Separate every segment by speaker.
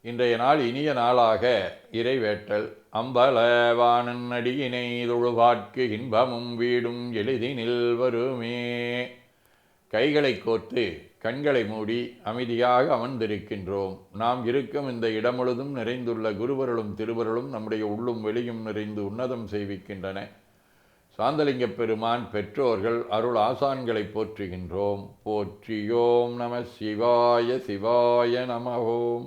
Speaker 1: இன்றைய நாள் இனிய நாளாக இறைவேட்டல். அம்பலவானன் அடியினை தொழுவார்க்கு இன்பமும் வீடும் எளிதினில் வருமே கைகளை கோர்த்து கண்களை மூடி அமைதியாக அமர்ந்திருக்கின்றோம். நாம் இருக்கும் இந்த இடம் முழுதும் நிறைந்துள்ள குருவருளும் திருவருளும் நம்முடைய உள்ளும் வெளியும் நிறைந்து உன்னதம் செய்விக்கின்றன. சாந்தலிங்க பெருமான் பெற்றோர்கள் அருள் ஆசான்களை போற்றுகின்றோம். போற்றியோம் நம சிவாய சிவாய நம ஓம்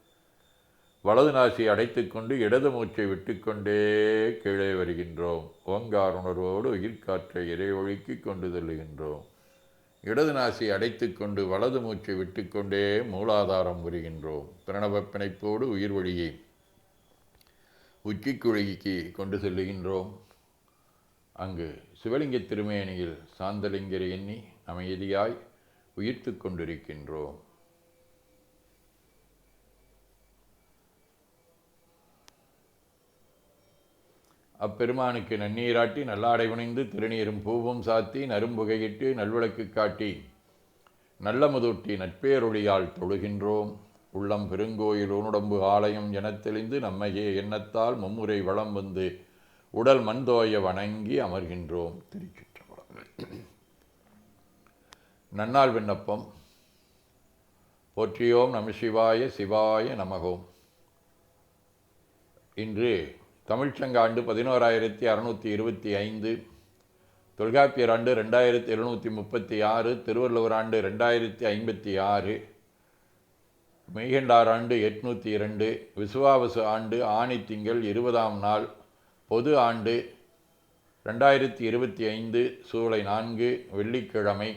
Speaker 1: வலது நாசி அடைத்துக்கொண்டு இடது மூச்சை விட்டுக்கொண்டே கீழே வருகின்றோம். ஓங்கார் உணர்வோடு உயிர்காற்றை இறைவழுக்கி கொண்டு செல்லுகின்றோம். இடது நாசி அடைத்துக்கொண்டு வலது மூச்சை விட்டுக்கொண்டே மூலாதாரம் புரிகின்றோம் பிரணவ பிணைப்போடு உயிர் வழியை உச்சிக்குழுகிக்கு கொண்டு செல்லுகின்றோம். அங்கு சிவலிங்க திருமேனியில் சாந்தலிங்கரை எண்ணி அமைதியாய் உயிர்த்து கொண்டிருக்கின்றோம். அப்பெருமானுக்கு நன்னீராட்டி நல்லாடை உணிந்து திருநீரும் பூவும் சாத்தி நரும்புகையிட்டு நல்விளக்கு காட்டி நல்ல முதூட்டி நட்பேரொழியால் தொழுகின்றோம். உள்ளம் பெருங்கோயில் உனுடம்பு ஆலயம் எனத் தெளிந்து நம்மையே எண்ணத்தால் மும்முறை வளம் வந்து உடல் மண்தோய வணங்கி அமர்கின்றோம். திருச்சிற்றம்பலம் நன்னாள் விண்ணப்பம். போற்றியோம் நம சிவாய சிவாய நமகோம். இன்று தமிழ்ச்சங்காண்டு பதினோராயிரத்தி அறுநூற்றி இருபத்தி ஐந்து தொல்காப்பியர் ஆண்டு ரெண்டாயிரத்தி எழுநூற்றி முப்பத்தி ஆறு திருவள்ளுவர் ஆண்டு ரெண்டாயிரத்தி ஐம்பத்தி ஆறு மெய்கண்டார் ஆண்டு எட்நூற்றி இரண்டு விசுவாவசு ஆண்டு ஆணி திங்கள் இருபதாம் நாள் பொது ஆண்டு ரெண்டாயிரத்தி இருபத்தி ஐந்து சூலை நான்கு வெள்ளிக்கிழமை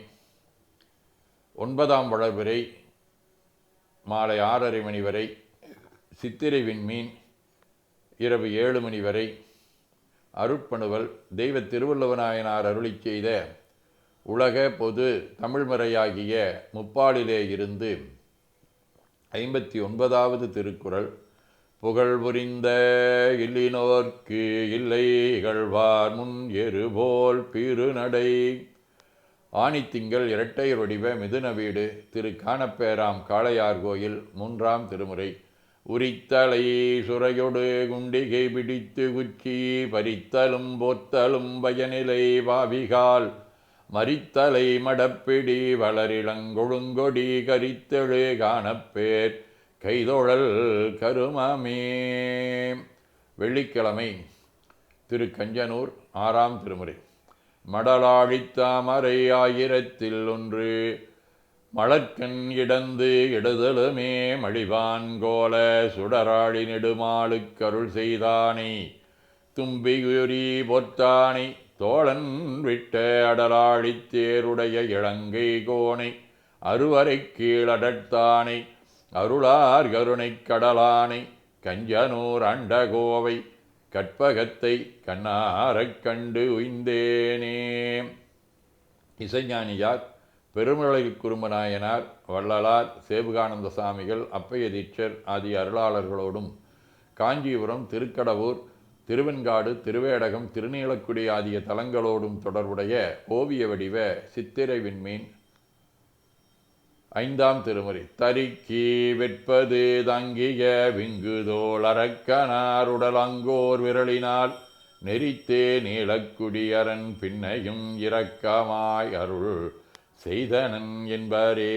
Speaker 1: ஒன்பதாம் வளர்பிறை மாலை ஆறரை மணி வரை சித்திரை விண்மீன் இரவு ஏழு மணி வரை அருட்பணுவல் தெய்வ திருவள்ளுவநாயனார் அருளி செய்த உலக பொது தமிழ்மறையாகிய முப்பாலிலே இருந்து ஐம்பத்தி ஒன்பதாவது திருக்குறள் புகழ் புரிந்த இல்லினோர்க்கு இல்லை இகழ்வார் முன் எருபோல் பிறுநடை ஆணித்திங்கள் இரட்டை வடிவ மிதுன வீடு திரு. காணப்பேராம் காளையார் கோயில் மூன்றாம் திருமுறை. உரித்தலை சுரையொடு குண்டிகை பிடித்து குச்சி பறித்தலும் போத்தலும் பயனிலை பாவிகால் மறித்தலை மடப்பிடி வளரிளங்கொழுங்கொடி கரித்தெழு காணப்பேர். கைதொழல் கருமமே. வெள்ளிக்கிழமை திரு கஞ்சனூர் ஆறாம் திருமுறை. மடலாழித்தாமரை ஆயிரத்தில் ஒன்று. மலர்க்கண் இடந்து இடதலுமே மழிவான் கோல சுடராழி நெடுமாளுக்கருள் செய்தானை. தும்பியுரி பொத்தானை தோழன் விட்ட அடலாழித்தேருடைய இளங்கை கோணை அருவரை கீழடத்தானை அருளார் கருணைக் கடலானை கஞ்சனூர் அண்டகோவை கற்பகத்தை கண்ணாரக் கண்டு உய்ந்தேனே. இசைஞானியார் பெருமழை குருமநாயனார் வள்ளலார் சேபுகானந்த சாமிகள் அப்பைய தீட்சர் ஆதி அருளாளர்களோடும் காஞ்சிபுரம் திருக்கடவூர் திருவெண்காடு திருவேடகம் திருநீலக்குடி ஆகிய தலங்களோடும் தொடர்புடைய ஓவிய வடிவ சித்திரை விண்மீன் ஐந்தாம் திருமுறை. தரிக்கி வெட்பது தங்கிய விங்குதோள் அரக்கனார் உடலங்கோர் விரலினால் நெறித்தே நீலக்குடியரன் பின்னையும் இரக்கமாய் அருள் செய்தனன் என்பாரே.